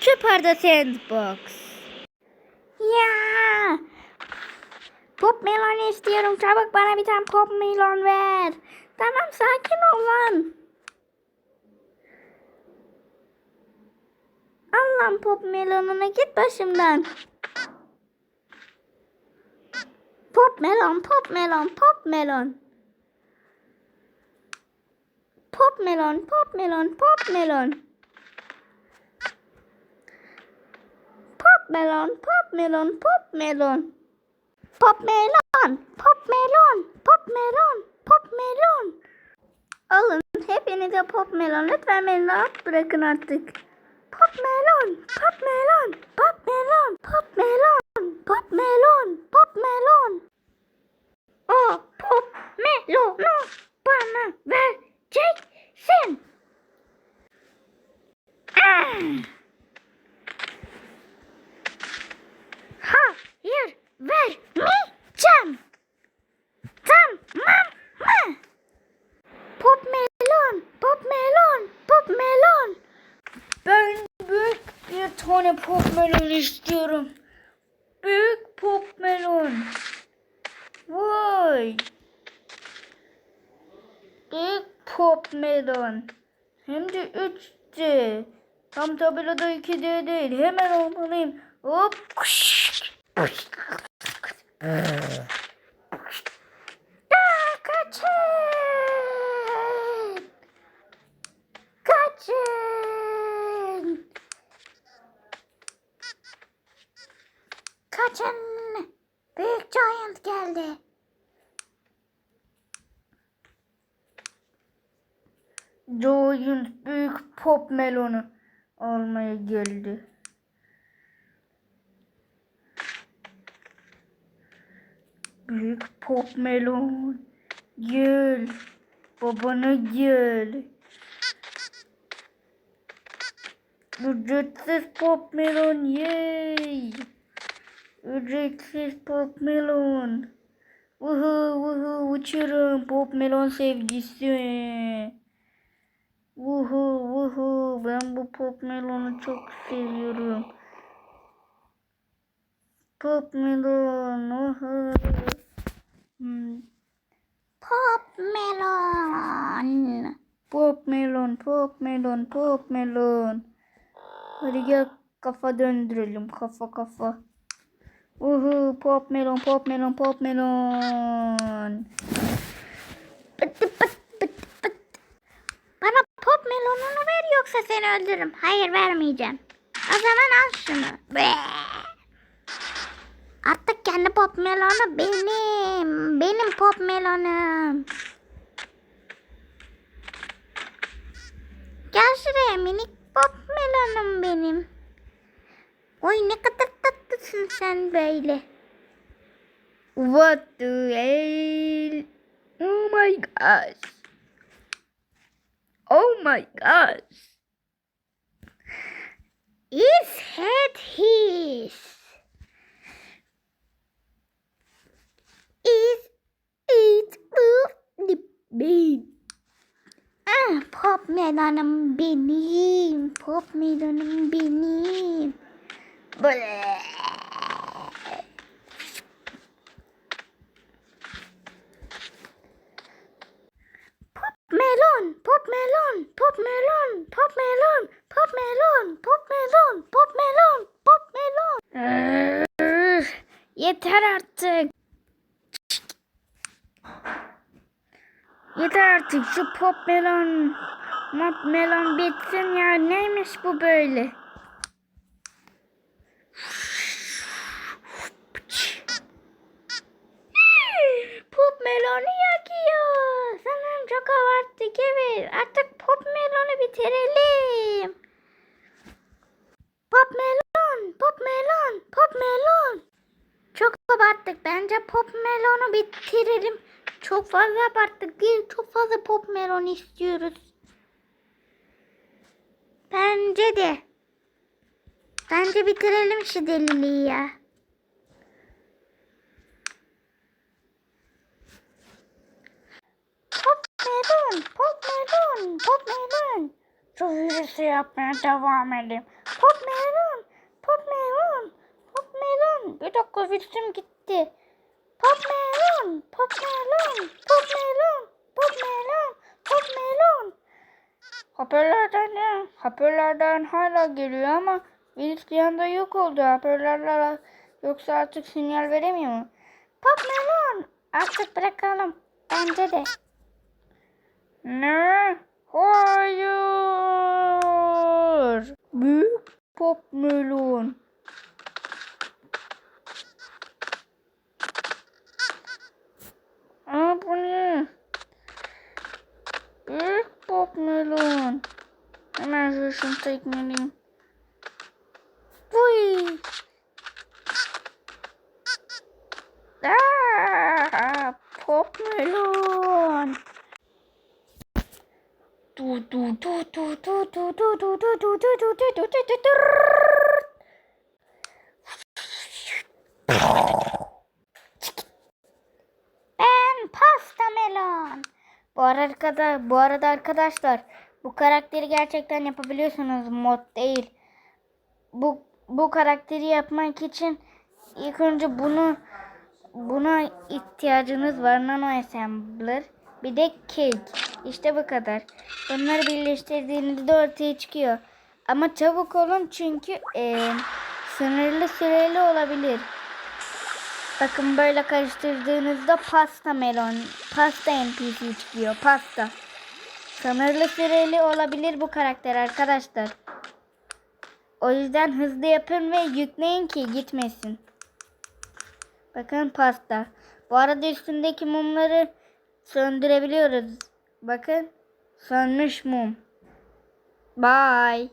Super Sandbox. Ya. Pop melon istiyorum. Çabuk bana bir tane pop melon ver. Tamam sakin ol lan. Lan pop melonuna git başımdan. Pop melon, pop melon, pop melon. Pop melon, pop melon, pop melon. Pop melon, pop melon, pop melon. Pop melon, pop melon, pop melon, pop melon. Alın hepinize pop melon. Lütfen beni rahat bırakın artık. Pop melon, pop melon, pop melon, pop melon, pop melon, pop melon. O pop melonu bana vereceksin. Ah. Hayır vermeyeceğim. Tamam mı? Pop melon, pop melon, pop melon. Ben büyük bir tane pop melon istiyorum. Büyük pop melon. Vay. Büyük pop. Hem de 3D. Tam tabelada 2D değil. Hemen olmalıyım. Hop. Aa, kaçın. Kaçın. Kaçın. Büyük giant geldi. Giant büyük pop melonu almaya geldi. Büyük pop melon. Gel. Babana gel. Ücretsiz pop melon yay. Ücretsiz pop melon. Vuhu vuhu uçurum pop melon sevgisi. Vuhu vuhu ben bu pop melonu çok seviyorum. Pop melon. Vuhu. Hmm. Pop melon. Pop melon, pop melon, pop melon. Hadi gel kafa döndürelim. Kafa kafa. Uhu pop melon, pop melon, pop melon. Pıt pıt pıt pıt. Bana pop melonunu ver yoksa seni öldürürüm. Hayır vermeyeceğim. O zaman al şunu. Be. Artık kendi pop melonu benim. Benim pop melonum. Gel şuraya minik pop melonum benim. Oy ne kadar tatlısın sen böyle. What the hell? Oh my gosh. Oh my gosh. His head his. Is it the bean? Ah, pop melonum benim. Pop melonum benim. Böyle. Pop melon, pop melon, pop melon, pop melon, pop melon, pop melon, pop melon, pop melon. Yeter artık. Yeter artık şu pop melon, pop melon bitsin ya. Neymiş bu böyle? Pop melonu abarttık evet. Artık pop melonu bitirelim. Pop melon, pop melon, pop melon. Çok abarttık. Bence pop melonu bitirelim. Çok fazla abarttık. Bir çok fazla pop melon istiyoruz. Bence de. Bence bitirelim şu deliliği ya. Melon, pop melon, pop melon. Şu virüsü yapmaya devam edeyim. Pop melon, pop melon, pop melon. Bir dakika virüsüm gitti. Pop melon, pop melon, pop melon, pop melon, pop melon. Hoparlörden ne? Hoparlörden hala geliyor ama virüs bir anda yok oldu. Hoparlörler yoksa artık sinyal veremiyor mu? Pop melon. Artık bırakalım. Bence de. Ne? Hayır. Büyük pop melon. Aa bu ne? Büyük pop melon. Hemen şu şunu tekmeleyeyim. Uy. Aa, pop melon. Ben pasta melon. Bu arada, bu arada arkadaşlar bu karakteri gerçekten yapabiliyorsunuz mod değil. Bu bu karakteri yapmak için ilk önce bunu buna ihtiyacınız var nano assembler bir de cake işte bu kadar. Bunları birleştirdiğinizde ortaya çıkıyor. Ama çabuk olun çünkü eee, sınırlı süreli olabilir. Bakın böyle karıştırdığınızda pasta melon pasta npc çıkıyor pasta. Sınırlı süreli olabilir bu karakter arkadaşlar. O yüzden hızlı yapın ve yükleyin ki gitmesin. Bakın pasta. Bu arada üstündeki mumları söndürebiliyoruz. Bakın. Sönmüş mum. Bye.